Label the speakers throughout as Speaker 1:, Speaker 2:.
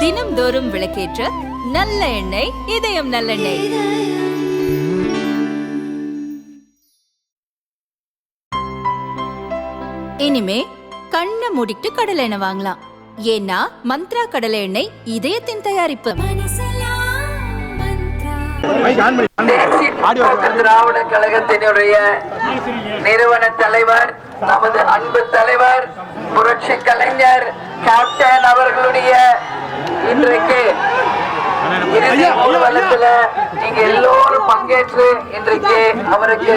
Speaker 1: தினம்தோறும் விளக்கேற்ற நல்ல எண்ணெய் இதயம் நல்லெண்ணெய் இனிமே கண்ணை மூடிட்டு கடலை எண்ணெய் வாங்கலாம் ஏன்னா மந்த்ரா கடலை எண்ணெய் இதயத்தின் தயாரிப்பு
Speaker 2: திராவிட கழகத்தினுடைய நிறுவன தலைவர் நமது அன்பு தலைவர் புரட்சி கலைஞர் கேப்டன் அவர்களுடைய இன்றைக்கு இறுதி ஊர்வலத்துல நீங்க எல்லோரும் பங்கேற்று இன்றைக்கு அவருக்கு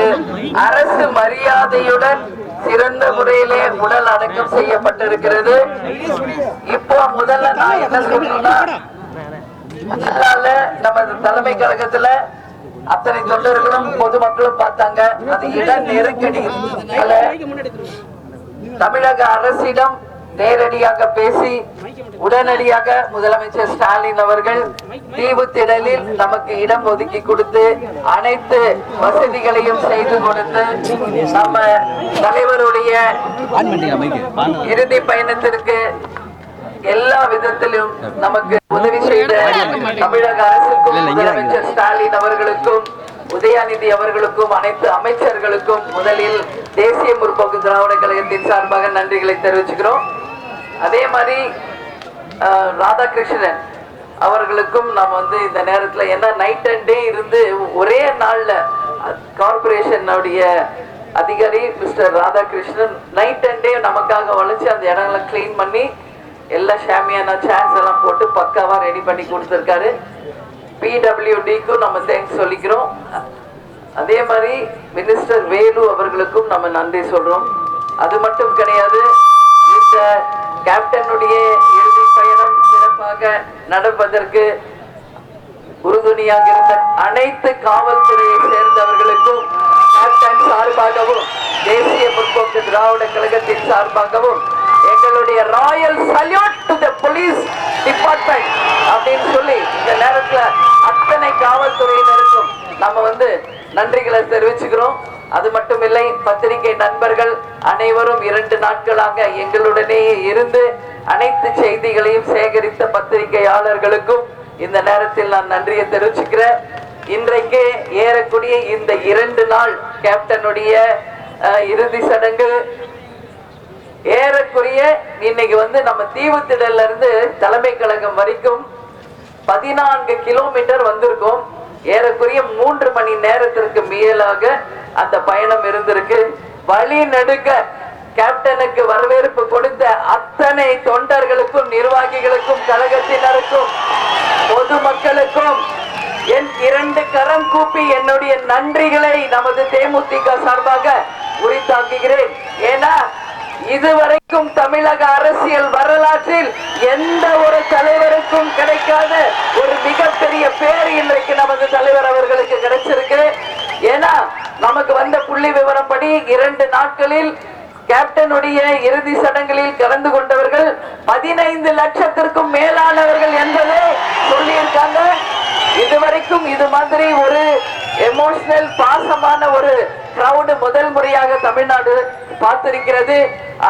Speaker 2: அரசு மரியாதையுடன் சிறந்த முறையிலே உடல் அடக்கம் செய்யப்பட்டிருக்கிறது. இப்போ முதல்ல நான் என்ன அதனால நமது தலைமை கழகத்துல அத்தனை தொண்டர்களும் பொதுமக்களும் பார்த்தாங்க. அது இட நெருக்கடி. தமிழக அரசிடம் நேரடியாக பேசி உடனடியாக முதலமைச்சர் ஸ்டாலின் அவர்கள் தீவு திடலில் நமக்கு இடம் ஒதுக்கி கொடுத்து அனைத்து வசதிகளையும் செய்து கொடுத்து நம்ம தலைவருடைய இறுதி பயணத்திற்கு விதத்திலும் நமக்கு உதவி செய்த தமிழக அரசுக்கும் முதலமைச்சர் ஸ்டாலின் அவர்களுக்கும் உதயாநிதி அவர்களுக்கும் அனைத்து அமைச்சர்களுக்கும் முதலில் தேசிய முற்போக்கு திராவிட கழகத்தின் சார்பாக நன்றிகளை தெரிவிச்சுக்கிறோம். அதே மாதிரி ராதாகிருஷ்ணன் அவர்களுக்கும் நாம் வந்து இந்த நேரத்துல என்ன நைட் அண்ட் டே இருந்து ஒரே நாள்ல கார்பரேஷனுடைய அதிகாரி mister Radhakrishnan night and day நமக்காக உழைச்சு அந்த இடங்களை க்ளீன் பண்ணி எல்லா ஷாமியான சேர்ஸ் எல்லாம் போட்டு பக்காவாக ரெடி பண்ணி கொடுத்துருக்காரு. பிடபிள்யூடிக்கும் நம்ம தேங்க்ஸ் சொல்லிக்கிறோம். அதே மாதிரி மினிஸ்டர் வேலு அவர்களுக்கும் நம்ம நன்றி சொல்கிறோம் அது மட்டும் கிடையாது இந்த கேப்டனுடைய இறுதி பயணம் சிறப்பாக நடப்பதற்கு உறுதுணையாக இருந்த அனைத்து காவல்துறையை சேர்ந்தவர்களுக்கும் கேப்டன் சார்பாகவும் தேசிய முற்போக்கு திராவிட கழகத்தின் சார்பாகவும் எங்களுடைய royal salute to the police department அப்படின்னு சொல்லி இந்த நேரத்துல அத்தனை காவல்துறையினருக்கும் நம்ம வந்து நன்றிகளை தெரிவிச்சுக்கிறோம். அது மட்டும் இல்லை பத்திரிகை நண்பர்கள் அனைவரும் இரண்டு நாட்களாக எங்களுடனேயே இருந்து அனைத்து செய்திகளையும் சேகரித்த பத்திரிகையாளர்களுக்கும் இந்த நேரத்தில் நான் நன்றியை தெரிவிச்சுக்கிறேன். இன்றைக்கு ஏறக்கூடிய இந்த இரண்டு நாள் கேப்டனுடைய இறுதி சடங்கு ஏறக்குறைய இன்னைக்கு வந்து நம்ம தீவுத்திடல்ல இருந்து தலைமை கழகம் வரைக்கும் பதினான்கு கிலோமீட்டர் வந்திருக்கோம். ஏறக்குறைய மூன்று மணி நேரத்திற்கு மேலாக அந்த பயணம் இருந்திருக்கு. வழி நடுக்க கேப்டனுக்கு வரவேற்பு கொடுத்த அத்தனை தொண்டர்களுக்கும் நிர்வாகிகளுக்கும் கழகத்தினருக்கும் பொதுமக்களுக்கும் என் இரண்டு கரம் கூப்பி என்னுடைய நன்றிகளை நமது தேமுதிக சார்பாக உரித்தாக்குகிறேன். ஏன்னா இதுவரைக்கும் தமிழக அரசியல் வரலாற்றில் எந்த ஒரு தலைவருக்கும் கிடைக்காத ஒரு மிகப்பெரிய பேர் இன்றைக்கு நமது தலைவர் அவர்களுக்கு கிடைச்சிருக்கு. ஏன்னா நமக்கு வந்த புள்ளி விவரப்படி இரண்டு நாட்களில் கேப்டனுடைய இறுதி சடங்குகளில் கலந்து கொண்டவர்கள் பதினைந்து லட்சத்திற்கும் மேலானவர்கள் என்பதை சொல்லியிருக்காங்க. இதுவரைக்கும் இது மாதிரி ஒரு எமோஷனல் பாசமான ஒரு கிரவுடு முதல் முறையாக தமிழ்நாடு பார்த்திருக்கிறது.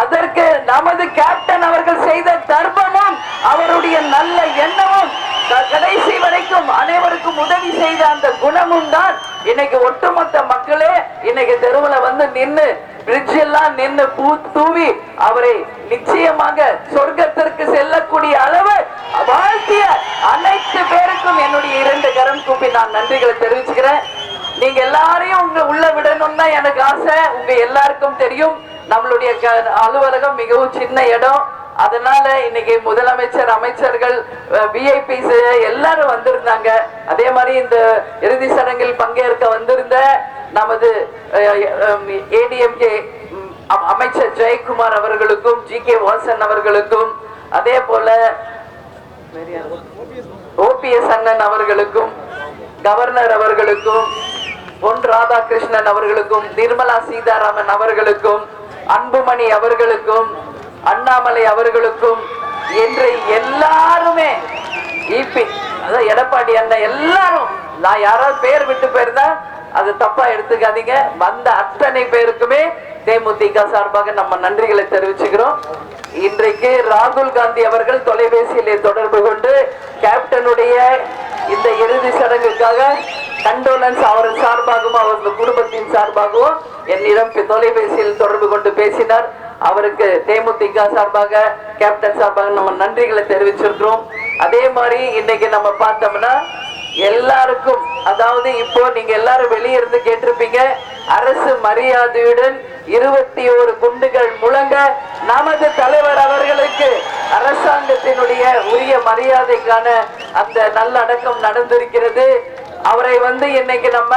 Speaker 2: அதற்கு நமது கேப்டன் அவர்கள் செய்த தர்மமும் அவருடைய நல்ல எண்ணமும் கடைசி வரைக்கும் அனைவருக்கும் உதவி செய்த அந்த குணமும் தான் இன்னைக்கு ஒட்டுமொத்த மக்களே இன்னைக்கு தெருவுல வந்து நின்னு பிரிட்ஜ் எல்லாம் நின்னு பூ தூவி அவரை நிச்சயமாக சொர்க்கத்திற்கு செல்லக்கூடிய அளவு வாழ்த்திய அனைத்து பேருக்கும் என்னுடைய இரண்டு கரம் கூப்பி நான் நன்றிகளை தெரிவிச்சுக்கிறேன். நீங்க எல்லாரையும் உங்க உள்ள விடணும்னா தான் எனக்கு ஆசை. உங்க எல்லாருக்கும் தெரியும். நம்மளுடைய க- அலுவலகம் மிகவும் சின்ன இடம். அதனால இன்னைக்கு முதலமைச்சர் அமைச்சர்கள் விஐபிஸ் எல்லாரும் வந்திருந்தாங்க. அதே மாதிரி இந்த இறுதி சடங்கில் பங்கேற்க வந்திருந்த நமது ஏடிஎம்கே அமைச்சர் ஜெயக்குமார் அவர்களுக்கும் ஜி கே வாசன் அவர்களுக்கும் அதே போல ஓபிஎஸ் அண்ணன் அவர்களுக்கும் கவர்னர் அவர்களுக்கும் பொன் ராதாகிருஷ்ணன் அவர்களுக்கும் நிர்மலா சீதாராமன் அவர்களுக்கும் அன்புமணி அவர்களுக்கும் அண்ணாமலை அவர்களுக்கும் என்று எல்லாருமே இபி அதான் எடப்பாடி அண்ணன் எல்லாரும் நான் யாராவது பேர் விட்டு போயிருந்தா அது தப்பா எடுத்துக்காதீங்க. வந்த அத்தனை பேருக்குமே தேமுதிக சார்பாக நம்ம நன்றிகளை தெரிவிச்சுக்கிறோம். இன்றைக்கு ராகுல் காந்தி அவர்கள் தொலைபேசியிலே தொடர்பு கொண்டு கேப்டனுடைய இந்த இறுதி சடங்குக்காக கண்டோலன்ஸ் அவரது சார்பாகவும் அவரது குடும்பத்தின் சார்பாகவும் என்னிடம் தொலைபேசியில் தொடர்பு கொண்டு பேசினார். அவருக்கு தேமுதிக சார்பாக கேப்டன் சார்பாக நம்ம நன்றிகளை தெரிவிச்சிருக்கிறோம். அதே மாதிரி இன்னைக்கு நம்ம பார்த்தோம்னா எல்லாருக்கும் அதாவது இப்போ நீங்க எல்லாரும் வெளியே இருந்து கேட்டிருப்பீங்க அரசு மரியாதையுடன் இருபத்தி ஒரு குண்டுகள் முழங்க நமது தலைவர் அவர்களுக்கு அரசாங்கத்தினுடைய உரிய மரியாதைக்கான அந்த நல்லடக்கம் நடந்திருக்கிறது. அவரை வந்து இன்னைக்கு நம்ம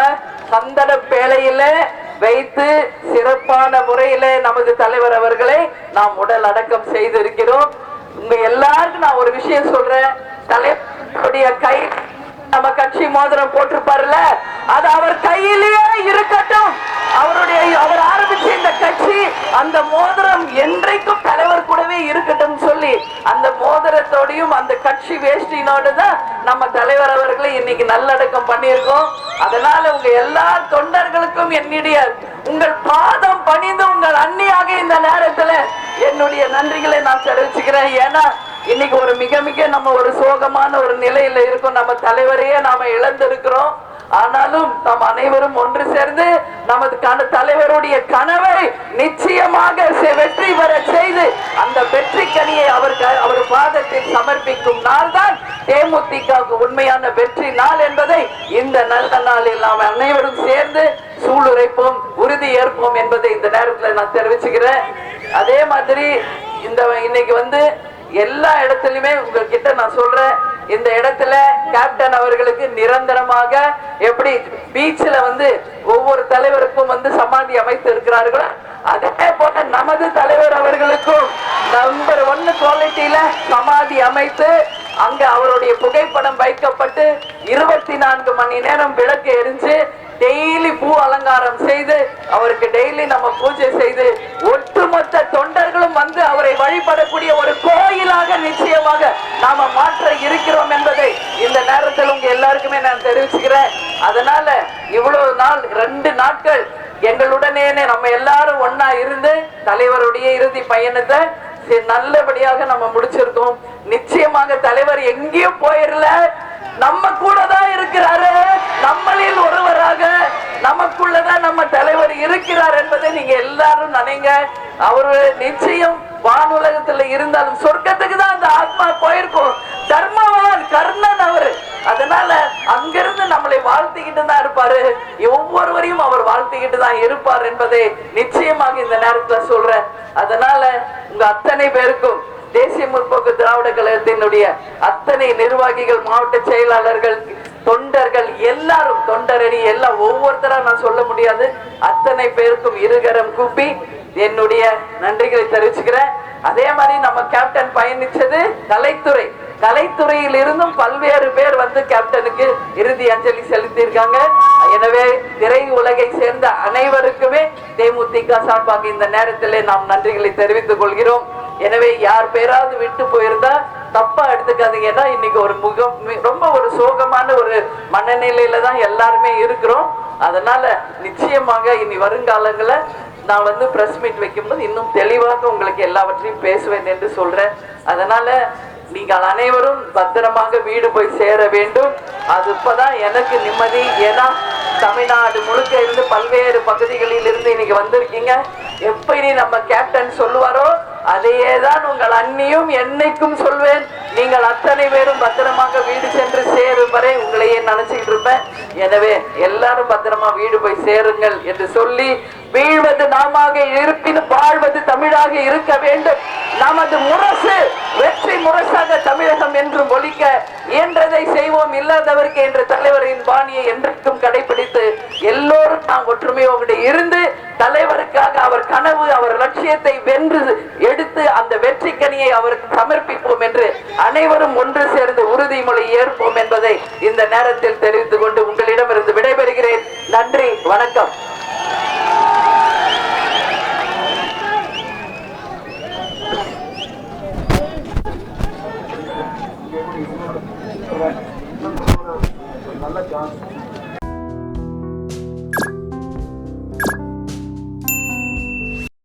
Speaker 2: சந்தன பேழையில வைத்து சிறப்பான முறையில நமது தலைவர் அவர்களை நாம் உடல் அடக்கம் செய்திருக்கிறோம். உங்க எல்லாருக்கும் நான் ஒரு விஷயம் சொல்றேன். தலைவருடைய கை நம்ம கட்சி மோதிரம் போட்டிருப்பாருல அது அவர் கையிலேயே இருக்கட்டும். அவருடைய அவர் ஆரம்பிச்ச இந்த கட்சி அந்த மோதிரம் என்றைக்கும் தலைவர் கூட இருக்கட்டும் சொல்லி அந்த மோதிரத்தோடையும் அந்த கட்சி வேஷ்டினோடு தான் நம்ம தலைவர் அவர்களை இன்னைக்கு நல்லடக்கம் பண்ணியிருக்கோம். அதனால உங்க எல்லா தொண்டர்களுக்கும் என்னுடைய உங்கள் பாதம் பணிந்து உங்கள் அன்னியாக இந்த நேரத்துல என்னுடைய நன்றிகளை நான் தெரிவிச்சுக்கிறேன். ஏன்னா இன்னைக்கு ஒரு மிக மிக நம்ம ஒரு சோகமான ஒரு நிலையில இருக்கும். நம்ம தலைவரையே நாம இழந்திருக்கிறோம். ஆனாலும் நாம் அனைவரும் ஒன்று சேர்ந்து நமது தலைவருடைய கனவை நிச்சயமாக வெற்றி பெற செய்து அந்த வெற்றி கனியை அவர் அவர் பாதத்தில் சமர்ப்பிக்கும் நாள் தான் தேமுதிகவுக்கு உண்மையான வெற்றி நாள் என்பதை இந்த நல்ல நாளில் நாம் அனைவரும் சேர்ந்து சூளுரைப்போம் உறுதி ஏற்போம் என்பதை இந்த நேரத்தில் நான் தெரிவிச்சுக்கிறேன். அதே மாதிரி இந்த இன்னைக்கு வந்து எல்லா இடத்துலையுமே உங்ககிட்ட நான் சொல்றேன். இந்த இடத்துல கேப்டன் அவர்களுக்கு நிரந்தரமாக எப்படி பீச்சில் வந்து ஒவ்வொரு தலைவருக்கும் வந்து சமாதி அமைத்து இருக்கிறார்களோ அதே போல நமது தலைவர் அவர்களுக்கும் நம்பர் ஒன்னு குவாலிட்டியில சமாதி அமைத்து அங்க அவருடைய புகைப்படம் வைக்கப்பட்டு இருபத்தி நான்கு மணி நேரம் விளக்கு எரிஞ்சு டெய்லி பூ அலங்காரம் செய்து அவருக்கு டெய்லி நம்ம பூஜை செய்து அவரை வழிபடக்கூடிய ஒரு கோயிலாக நிச்சயமாக நாம மாற்ற இருக்கிறோம் என்பதை இந்த நேரத்தில் உங்க எல்லாருக்குமே நான் தெரிவிச்சுக்கிறேன். அதனால இவ்வளவு நாள் ரெண்டு நாட்கள் எங்களுடனே நம்ம எல்லாரும் ஒன்னா இருந்து தலைவருடைய இறுதி பயணத்தை சரி, நல்லபடியாக நம்ம முடிச்சிருக்கோம். நிச்சயமாக தலைவர் எங்கேயும் போயிடல நம்ம கூட தான் இருக்கிறாரு. நம்மளில் ஒருவராக நமக்குள்ளதான் நம்ம தலைவர் இருக்கிறார் என்பதை நீங்க எல்லாரும் நினைங்க. அவரு நிச்சயம் வானுலகத்துல இருந்தாலும் சொர்க்கத்துக்கு தான் அந்த ஆத்மா போயிருக்கும். தர்மவான் கர்ணன் அவரு. அதனால அங்கிருந்து நம்மளை வாழ்த்திக்கிட்டு தான் இருப்பாரு. ஒவ்வொருவரையும் அவர் வாழ்த்திக்கிட்டு தான் இருப்பார் என்பதை நிச்சயமாக இந்த நேரத்துல சொல்றேன். அதனால உங்க அத்தனை பேருக்கும் தேசிய முற்போக்கு திராவிட கழகத்தினுடைய அத்தனை நிர்வாகிகள் மாவட்ட செயலாளர்கள் தொண்டர்கள் எல்லாரும் தொண்டரணி எல்லாம் ஒவ்வொருத்தரா நான் சொல்ல முடியாது. அத்தனை பேருக்கும் இருகரம் கூப்பி என்னுடைய நன்றிகளை தெரிவிச்சுக்கிறேன். அதே மாதிரி நம்ம கேப்டன் பயணிச்சது கலைத்துறை. கலைத்துறையில் இருந்தும் பல்வேறு பேர் வந்து கேப்டனுக்கு இறுதி அஞ்சலி செலுத்தியிருக்காங்க. எனவே திரை உலகை சேர்ந்த அனைவருக்குமே தேமுதிக சார்பாக இந்த நேரத்திலே நாம் நன்றிகளை தெரிவித்துக் கொள்கிறோம். எனவே யார் பேராவது விட்டு போயிருந்தா தப்பா எடுத்துக்காதீங்கன்னா இன்னைக்கு ஒரு முகம் ரொம்ப ஒரு சோகமான ஒரு மனநிலையில தான் எல்லாருமே இருக்கிறோம். அதனால நிச்சயமாக இனி வருங்காலங்கள நான் வந்து ப்ரெஸ் மீட் வைக்கும்போது இன்னும் தெளிவாக உங்களுக்கு எல்லாவற்றையும் பேசுவேன் என்று சொல்றேன். அதனால நீங்கள் அனைவரும் பத்திரமாக வீடு போய் சேர வேண்டும். அது இப்போதான் எனக்கு நிம்மதி. ஏன்னா தமிழ்நாடு முழுக்க இருந்து பல்வேறு பகுதிகளில் இருந்து இன்னைக்கு வந்திருக்கீங்க. எப்படி நம்ம கேப்டன் சொல்லுவாரோ அதையே தான் உங்கள் அண்ணியும் என்னைக்கும் சொல்வேன். நீங்கள் அத்தனை பேரும் பத்திரமாக வீடு சென்று சேரும் வரை உங்களையே நினைச்சிட்டு இருப்பேன். எனவே எல்லாரும் பத்திரமா வீடு போய் சேருங்கள் என்று சொல்லி வீழ்வது நாமாக இருப்பினும் வாழ்வது தமிழாக இருக்க வேண்டும். நமது முரசு வெற்றி முரசாக தமிழகம் என்று ஒழிக்க இயன்றதை செய்வோம் இல்லாதவருக்கு என்ற தலைவரின் பாணியை என்றைக்கும் கடைபிடித்து எல்லோரும் நாம் ஒற்றுமையோடு இருந்து தலைவருக்காக அவர் கனவு அவர் லட்சியத்தை வென்று எடுத்து அந்த வெற்றி கனியை அவருக்கு சமர்ப்பிப்போம் என்று அனைவரும் ஒன்று சேர்ந்து உறுதிமொழி ஏற்போம் என்பதை இந்த நேரத்தில் தெரிவித்துக் கொண்டு உங்களிடமிருந்து விடைபெறுகிறேன். நன்றி வணக்கம்.